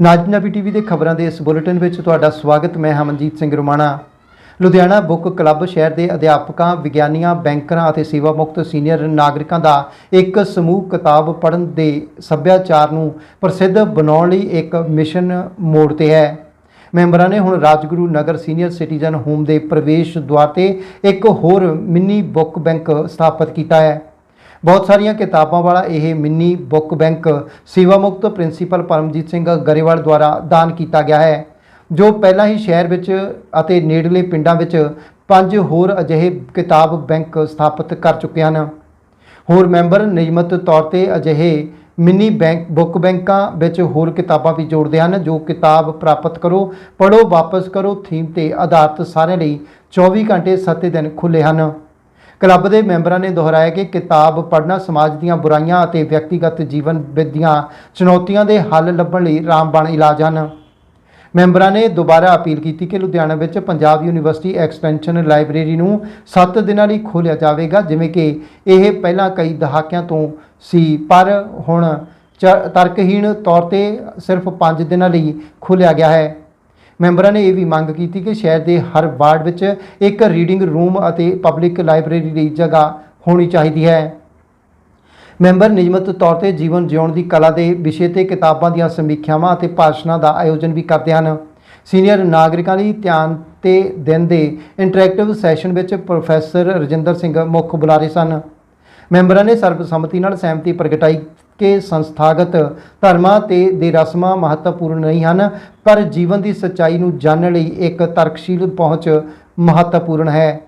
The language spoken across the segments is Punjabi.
ਨਾਜਨਬੀ ਟੀਵੀ ਦੇ ਖਬਰਾਂ ਦੇ ਇਸ ਬੁਲੇਟਿਨ ਵਿੱਚ ਤੁਹਾਡਾ ਸਵਾਗਤ, ਮੈਂ ਹਮਨਜੀਤ ਸਿੰਘ ਰੁਮਾਣਾ। ਲੁਧਿਆਣਾ ਬੁੱਕ ਕਲੱਬ ਸ਼ਹਿਰ ਦੇ ਅਧਿਆਪਕਾਂ, ਵਿਗਿਆਨੀਆਂ, ਬੈਂਕਰਾਂ ਅਤੇ ਸੇਵਾ ਮੁਕਤ ਸੀਨੀਅਰ ਨਾਗਰਿਕਾਂ ਦਾ ਇੱਕ ਸਮੂਹ ਕਿਤਾਬ ਪੜ੍ਹਨ ਦੇ ਸੱਭਿਆਚਾਰ ਨੂੰ ਪ੍ਰਸਿੱਧ ਬਣਾਉਣ ਲਈ ਇੱਕ ਮਿਸ਼ਨ ਮੋੜ ਤੇ ਹੈ। ਮੈਂਬਰਾਂ ਨੇ ਹੁਣ Rajguru Nagar senior citizen home ਦੇ ਪ੍ਰਵੇਸ਼ ਦੁਆਰ ਤੇ ਇੱਕ ਹੋਰ ਮਿੰਨੀ ਬੁੱਕ ਬੈਂਕ ਸਥਾਪਿਤ ਕੀਤਾ ਹੈ। ਬਹੁਤ ਸਾਰੀਆਂ ਕਿਤਾਬਾਂ ਵਾਲਾ ਇਹ ਮਿੰਨੀ ਬੁੱਕ ਬੈਂਕ ਸੇਵਾ ਮੁਕਤ ਪ੍ਰਿੰਸੀਪਲ ਪਰਮਜੀਤ ਸਿੰਘ ਗਰੇਵਾਲ ਦੁਆਰਾ ਦਾਨ ਕੀਤਾ ਗਿਆ ਹੈ, ਜੋ ਪਹਿਲਾਂ ਹੀ ਸ਼ਹਿਰ ਵਿੱਚ ਅਤੇ ਨੇੜਲੇ ਪਿੰਡਾਂ ਵਿੱਚ ਪੰਜ ਹੋਰ ਅਜਿਹੇ ਕਿਤਾਬ ਬੈਂਕ ਸਥਾਪਿਤ ਕਰ ਚੁੱਕੇ ਹਨ। ਹੋਰ ਮੈਂਬਰ ਨਿਯਮਤ ਤੌਰ ਤੇ ਅਜਿਹੇ ਮਿੰਨੀ ਬੈਂਕ, ਬੁੱਕ ਬੈਂਕਾਂ ਵਿੱਚ ਹੋਰ ਕਿਤਾਬਾਂ ਵੀ ਜੋੜਦੇ ਹਨ, ਜੋ ਕਿਤਾਬ ਪ੍ਰਾਪਤ ਕਰੋ ਪੜੋ ਵਾਪਸ ਕਰੋ, ਥੀਮ ਤੇ ਆਧਾਰਿਤ ਸਾਰਿਆਂ ਲਈ 24 ਘੰਟੇ 7 ਦਿਨ ਖੁੱਲੇ ਹਨ। ਕਲੱਬ ਦੇ ਮੈਂਬਰਾਂ ਨੇ ਦੁਹਰਾਇਆ ਕਿ ਕਿਤਾਬ ਪੜ੍ਹਨਾ ਸਮਾਜ ਦੀਆਂ ਬੁਰਾਈਆਂ ਅਤੇ ਵਿਅਕਤੀਗਤ ਜੀਵਨ ਵਿੱਚ ਦੀਆਂ ਚੁਣੌਤੀਆਂ ਦੇ ਹੱਲ ਲੱਭਣ ਲਈ ਰਾਮਬਾਣ ਇਲਾਜ ਹਨ। ਮੈਂਬਰਾਂ ਨੇ ਦੁਬਾਰਾ ਅਪੀਲ ਕੀਤੀ ਕਿ ਲੁਧਿਆਣਾ ਵਿੱਚ ਪੰਜਾਬ ਯੂਨੀਵਰਸਿਟੀ ਐਕਸਟੈਂਸ਼ਨ ਲਾਇਬ੍ਰੇਰੀ ਨੂੰ 7 ਦਿਨਾਂ ਲਈ ਖੋਲ੍ਹਿਆ ਜਾਵੇਗਾ, ਜਿਵੇਂ ਕਿ ਇਹ ਪਹਿਲਾਂ ਕਈ ਦਹਾਕਿਆਂ ਤੋਂ ਸੀ, ਪਰ ਹੁਣ ਚ- ਤਰਕਹੀਣ ਤੌਰ ਤੇ ਸਿਰਫ 5 ਦਿਨਾਂ ਲਈ ਖੋਲ੍ਹਿਆ ਗਿਆ ਹੈ। ਮੈਂਬਰਾਂ ਨੇ ਇਹ ਵੀ ਮੰਗ ਕੀਤੀ ਕਿ ਸ਼ਹਿਰ ਦੇ ਹਰ ਵਾਰਡ ਵਿੱਚ ਇੱਕ ਰੀਡਿੰਗ ਰੂਮ ਅਤੇ ਪਬਲਿਕ ਲਾਇਬ੍ਰੇਰੀ ਲਈ ਜਗ੍ਹਾ ਹੋਣੀ ਚਾਹੀਦੀ ਹੈ। ਮੈਂਬਰ ਨਿਯਮਤ ਤੌਰ ਤੇ ਜੀਵਨ ਜਿਉਣ ਦੀ ਕਲਾ ਦੇ ਵਿਸ਼ੇ ਤੇ ਕਿਤਾਬਾਂ ਦੀਆਂ ਸਮੀਖਿਆਵਾਂ ਅਤੇ ਭਾਸ਼ਣਾਂ ਦਾ ਆਯੋਜਨ ਵੀ ਕਰਦੇ ਹਨ। ਸੀਨੀਅਰ ਨਾਗਰਿਕਾਂ ਲਈ ਧਿਆਨ ਤੇ ਦਿਨ ਦੇ ਇੰਟਰੈਕਟਿਵ ਸੈਸ਼ਨ ਵਿੱਚ ਪ੍ਰੋਫੈਸਰ ਰਜਿੰਦਰ ਸਿੰਘ ਮੁੱਖ ਬੁਲਾਰੇ ਸਨ। ਮੈਂਬਰਾਂ ਨੇ ਸਰਬਸੰਮਤੀ ਨਾਲ ਸਹਿਮਤੀ ਪ੍ਰਗਟਾਈ ਕਿ ਸੰਸਥਾਗਤ ਧਰਮਾਂ ਤੇ ਦੇ ਰਸਮਾਂ ਮਹੱਤਵਪੂਰਨ ਨਹੀਂ ਹਨ, ਪਰ ਜੀਵਨ ਦੀ ਸੱਚਾਈ ਨੂੰ ਜਾਣਨ ਲਈ ਇੱਕ ਤਰਕਸ਼ੀਲ ਪਹੁੰਚ ਮਹੱਤਵਪੂਰਨ ਹੈ।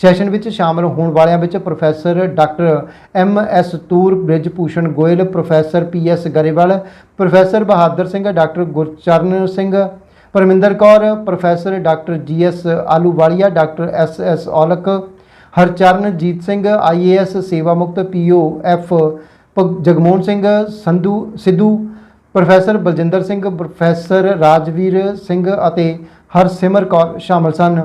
ਸੈਸ਼ਨ ਵਿੱਚ ਸ਼ਾਮਲ ਹੋਣ ਵਾਲਿਆਂ ਵਿੱਚ professor doctor M S Toor, Brijbhushan Goyal, professor P S Grewal, professor Bahadur Singh, doctor Gurcharan Singh, Parminder Kaur, professor doctor G S Ahluwalia, doctor S S Aulakh, Harcharanjit Singh IAS ਸੇਵਾ ਮੁਕਤ PO F Jagmohan Singh, Sandhu, Sidhu, professor Baljinder Singh, professor Rajveer Singh ਅਤੇ ਹਰਸਿਮਰ ਕੌਰ ਸ਼ਾਮਲ ਸਨ।